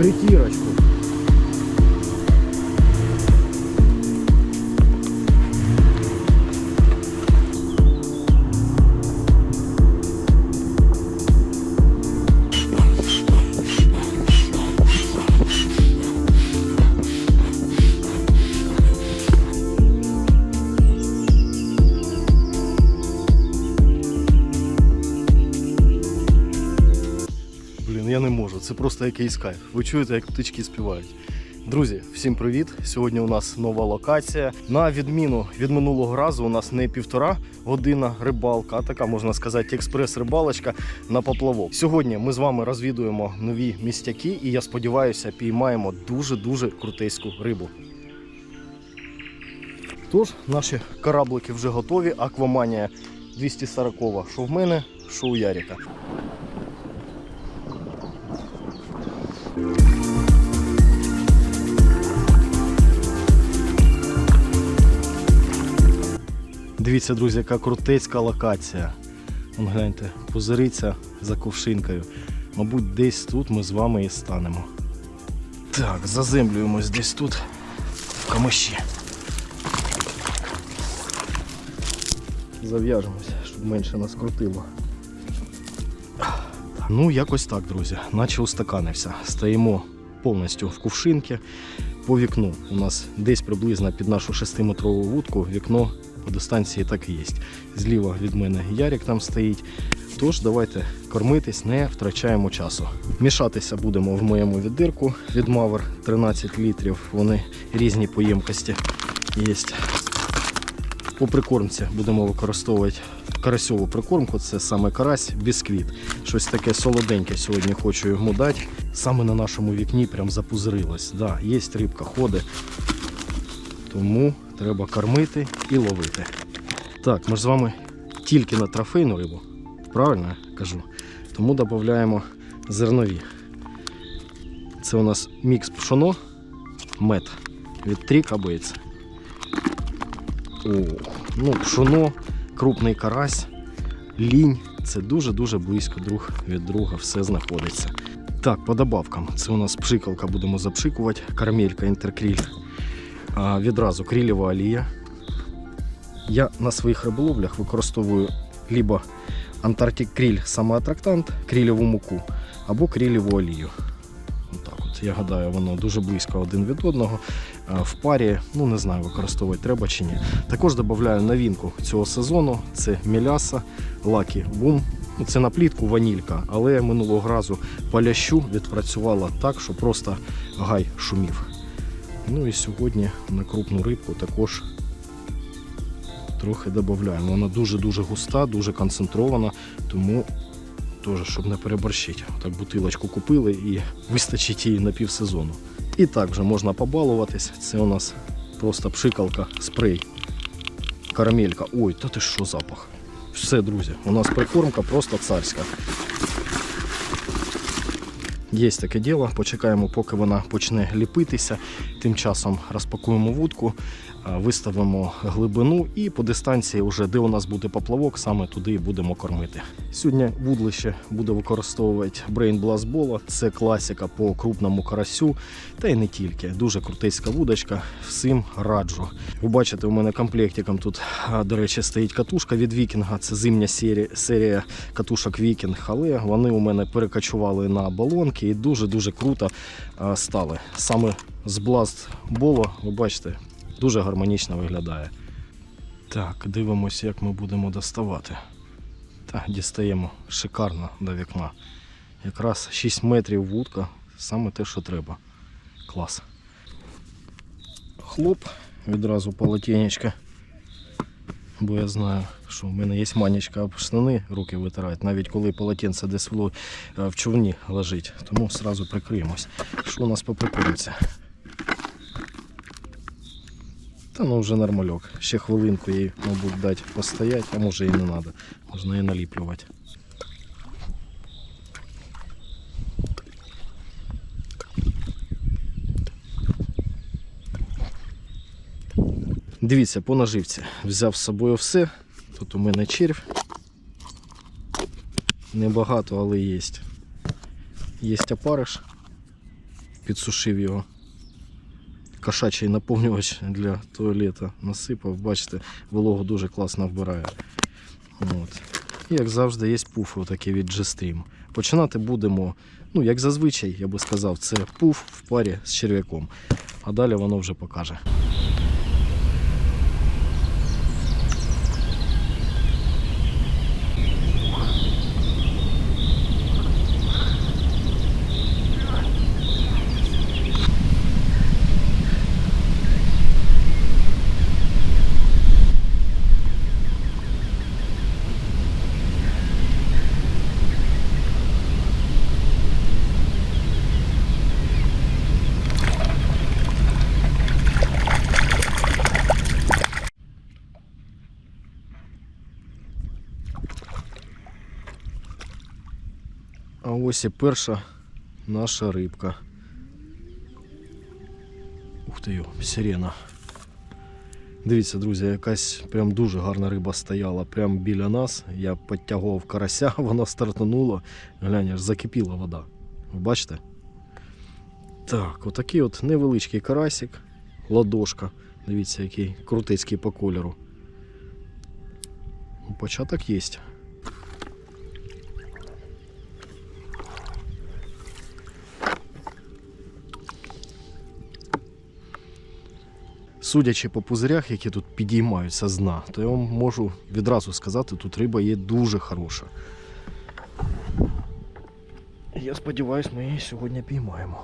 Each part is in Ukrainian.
притірочку. Не можу. Це просто якийсь кайф. Ви чуєте, як птички співають. Друзі, всім привіт! Сьогодні у нас нова локація. На відміну від минулого разу, у нас не півтора година рибалка, а така можна сказати, експрес-рибалочка на поплавок. Сьогодні ми з вами розвідуємо нові містяки, і я сподіваюся, піймаємо дуже-дуже крутейську рибу. Тож, наші кораблики вже готові. Акваманія 240, що в мене, що у Яріка. Дивіться, друзі, яка крутецька локація. Вон гляньте, позириться за ковшинкою. Мабуть, десь тут ми з вами і станемо. Так, заземлюємось десь тут, в камиші. Зав'яжемось, щоб менше нас крутило. Ну, якось так, друзі, наче устаканився. Стоїмо повністю в кувшинки по вікну. У нас десь приблизно під нашу 6-метрову вудку вікно по дистанції так і є. Зліва від мене ярік там стоїть. Тож давайте кормитись, не втрачаємо часу. Мішатися будемо в моєму віддирку від Мавер 13 літрів. Вони різні по ємкості є. По прикормці будемо використовувати карасьову прикормку, це саме карась бісквіт. Щось таке солоденьке сьогодні хочу йому дати. Саме на нашому вікні прям запузирилось. Да, є рибка, ходить. Тому треба кормити і ловити. Так, ми ж з вами тільки на трофейну рибу. Правильно я кажу? Тому додаємо зернові. Це у нас мікс пшоно, мед від трік абиць. О, ну, пшоно, крупний карась, лінь. Це дуже-дуже близько друг від друга все знаходиться. Так, по добавкам. Це у нас пшикалка, будемо запшикувати, карамелька інтеркріль. А, відразу крілєва олія. Я на своїх риболовлях використовую либо Антарктик кріль самоатрактант, крілєву муку або крілєву олію. Отак от, я гадаю, воно дуже близько один від одного. А, В парі, ну не знаю, використовувати треба чи ні. Також додаю новинку цього сезону: це міляса, лакі бум. Це на плітку ванілька, але минулого разу палящу відпрацювала так, що просто гай шумів. Ну і сьогодні на крупну рибку також трохи додаємо. Вона дуже-дуже густа, дуже концентрована, тому теж, щоб не переборщити. Так бутилочку купили і вистачить її на півсезону. І так вже можна побалуватись. Це у нас просто пшикалка, спрей, карамелька. Ой, та ти що запах? Все, друзі, у нас прикормка просто царська. Є таке діло, почекаємо, поки вона почне ліпитися. Тим часом розпакуємо вудку, виставимо глибину і по дистанції, вже де у нас буде поплавок, саме туди і будемо кормити. Сьогодні вудлище буде використовувати Brain Blast Bola. Це класика по крупному карасю, та й не тільки. Дуже крутецька вудочка. Всім раджу. Ви бачите, у мене комплектиком тут, до речі, стоїть катушка від Вікінга. Це зимня серія, серія катушок Вікінг, але вони у мене перекочували на балонки і дуже-дуже круто стали. Саме з Blast Bola, ви бачите, дуже гармонічно виглядає. Так, дивимося, як ми будемо доставати. Так, дістаємо шикарно до вікна. Якраз 6 метрів вудка, саме те, що треба. Клас. Хлоп, відразу полотенечко. Бо я знаю, що в мене є манічка об штани, руки витирають, навіть коли полотенце десь в, е, човні лежить. Тому одразу прикриємось. Що у нас по прикормці? Та ну вже нормальок. Ще хвилинку їй, мабуть, дати постоять, а може і не треба. Можна і наліплювати. Дивіться, по наживці. Взяв з собою все. Тут у мене червь. Небагато, але є. Є опариш. підсушив його. Кошачий наповнювач для туалета насипав, бачите, вологу дуже класно вбирає. От. І як завжди, є пуфи такі від G-Stream. Починати будемо, ну, як зазвичай, я би сказав, це пуф в парі з черв'яком. А далі воно вже покаже. А ось і перша наша рибка. Ух ти сирена. Дивіться, друзі, якась прям дуже гарна риба стояла прямо біля нас. Я підтягував карася, вона стартанула. Глянь, аж закипіла вода. Ви бачите? Так, отакий от невеличкий карасик, ладошка. Дивіться, який крутицький по кольору. Ну, Початок є. Судячи по пузирях, які тут підіймаються з дна, то я вам можу відразу сказати, тут риба є дуже хороша. Я сподіваюся, ми її сьогодні піймаємо.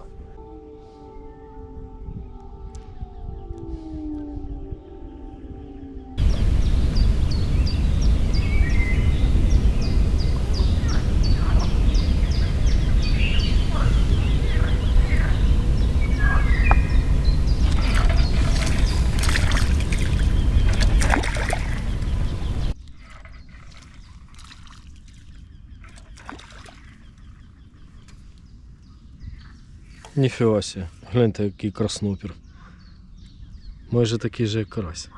Ніфіга сі. Гляньте, який краснопір. Майже такий же, як карась.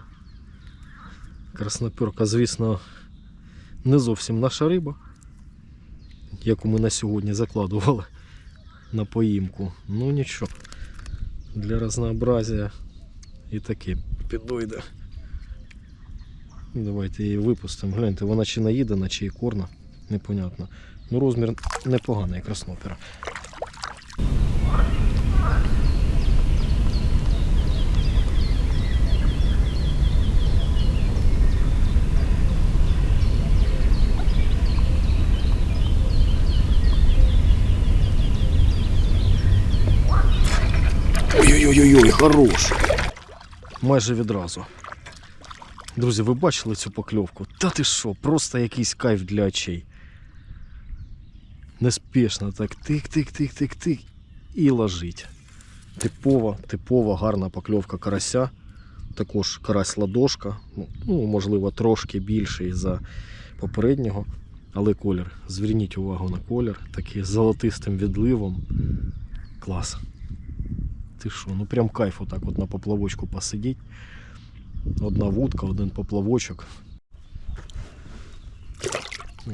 Краснопірка, звісно, не зовсім наша риба, яку ми на сьогодні закладували на поїмку. Ну нічого. Для разнообразия і таке підойде. Давайте її випустимо. Гляньте, вона чи наїдена, чи і корна. Непонятно. Ну розмір непоганий краснопера. Ой-ой-ой, хорош. Майже відразу. Друзі, ви бачили цю покльовку? Та ти що, просто якийсь кайф для очей. Неспішно так тик-тик-тик-тик-тик і ложить. Типова, типова гарна покльовка карася. Також карась ладошка, ну, можливо, трошки більший за попереднього, але колір. Зверніть увагу на колір, такий золотистим відливом. Клас. Ти що, ну прям кайф отак от на поплавочку посидіть. Одна вудка, один поплавочок.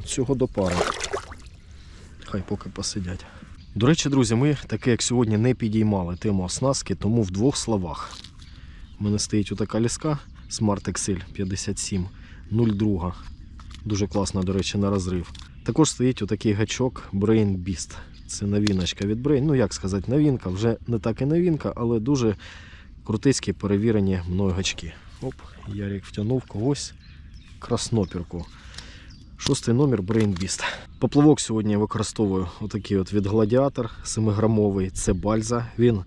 Цього до пари. Хай поки посидять. До речі, друзі, ми таке, як сьогодні, не підіймали тему оснастки, тому в двох словах. У мене стоїть отака ліска Smart Excel 57 02. Дуже класна, до речі, на розрив. Також стоїть отакий гачок Brain Beast. Це новіночка від Brain. Ну, як сказати, новинка, вже не так і новинка, але дуже крутицькі перевірені мною гачки. Оп, Ярик втягнув когось краснопірку. Шостий номер Brain Beast. Поплавок сьогодні використовую отакий от від Гладіатор 7-грамовий. Це бальза. Він,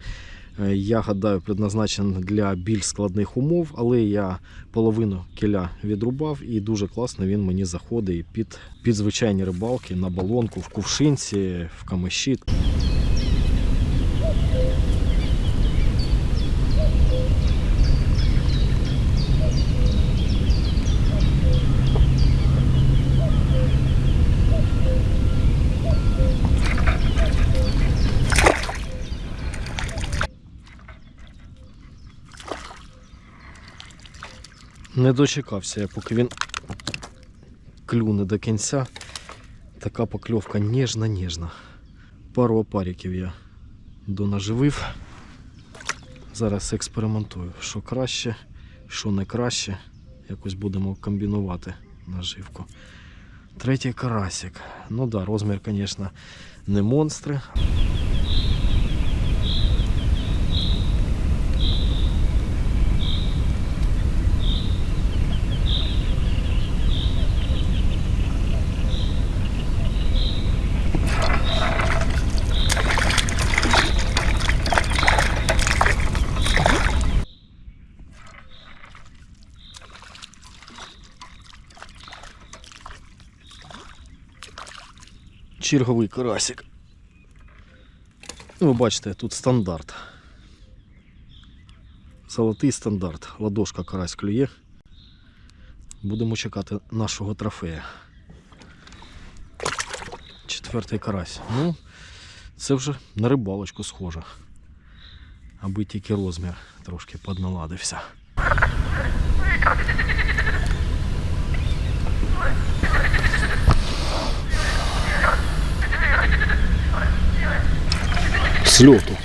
е, я гадаю, предназначений для більш складних умов, але я половину кіля відрубав і дуже класно він мені заходить під, під звичайні рибалки на балонку, в кувшинці, в камиші. Не дочекався я, поки він клюне до кінця. Така покльовка ніжна-ніжна. Пару опариків я донаживив. Зараз експериментую, що краще, що не краще. Якось будемо комбінувати наживку. Третій карасик. Ну да, розмір, звісно, не монстри. Черговий карасик. Ну, ви бачите, тут стандарт. Золотий стандарт. Ладошка карась клює. Будемо чекати нашого трофея. Четвертий карась. Ну, це вже на рибалочку схоже. Аби тільки розмір трошки подналадився. Сльоту.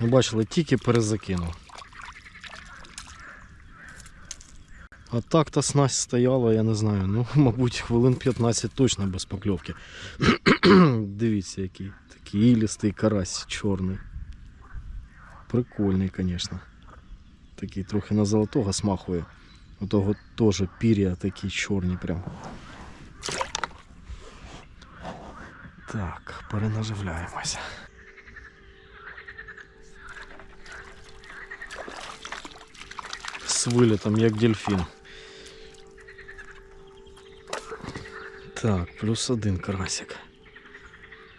Ви бачили, тільки перезакинув. А так та снасть стояла, я не знаю, ну, мабуть, хвилин 15 точно без покльовки. Дивіться, який такий ілістий карась чорний. Прикольний, звісно. Такий трохи на золотого смахує. У того теж пір'я такі чорні прям. Так, перенаживляємося. З вилітом, як дельфін. Так, плюс один карасик.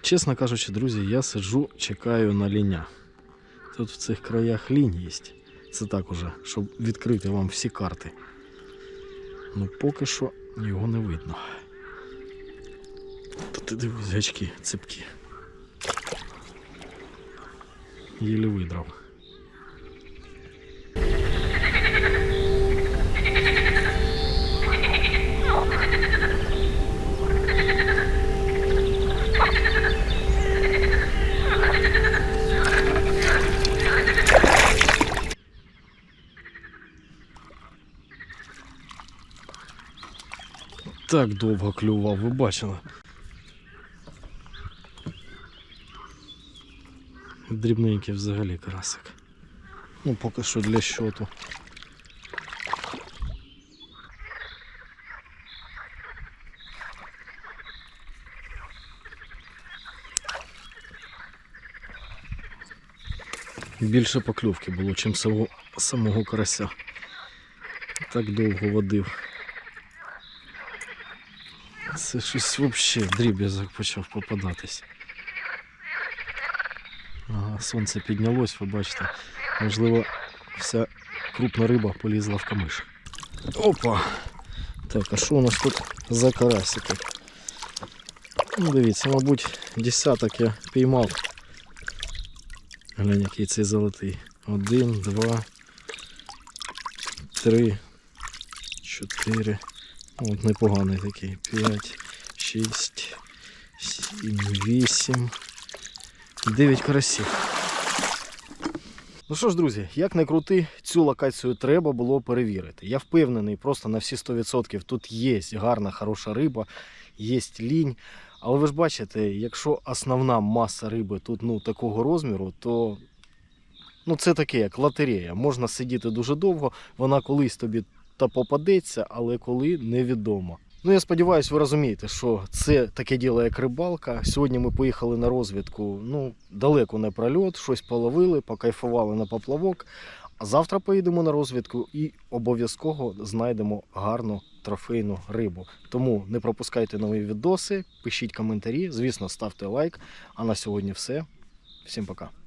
Чесно кажучи, друзі, я сиджу, чекаю на ліня. Тут в цих краях лінь є. Це так уже, щоб відкрити вам всі карти. Ну поки що його не видно. Ти дивись, гачки, цепкі. Єлі видрав. Так довго клював, ви бачили. Дрібненький взагалі карасик. Ну, поки що для щоту. Більше покльовки було, чим самого, самого карася. Так довго водив. Це щось взагалі дріб'язок почав попадатись. Сонце піднялось, ви бачите. Можливо, вся крупна риба полізла в камиш. Опа! Так, а що у нас тут за карасики? Ну, дивіться, мабуть, десяток я піймав. Глянь, який цей золотий. Один, два, три, чотири. Ну, От непоганий такий. П'ять, шість, сім, вісім. Дев'ять карасів. Ну що ж, друзі, як не крути, цю локацію треба було перевірити. Я впевнений, просто на всі 100% тут є гарна, хороша риба, є лінь. Але ви ж бачите, якщо основна маса риби тут ну, такого розміру, то ну, це таке як лотерея. Можна сидіти дуже довго, вона колись тобі та попадеться, але коли невідомо. Ну я сподіваюся, ви розумієте, що це таке діло, як рибалка. Сьогодні ми поїхали на розвідку, ну далеко не прольот, щось половили, покайфували на поплавок. А завтра поїдемо на розвідку і обов'язково знайдемо гарну трофейну рибу. Тому не пропускайте нові відоси, пишіть коментарі, звісно, ставте лайк. А на сьогодні все. Всім пока.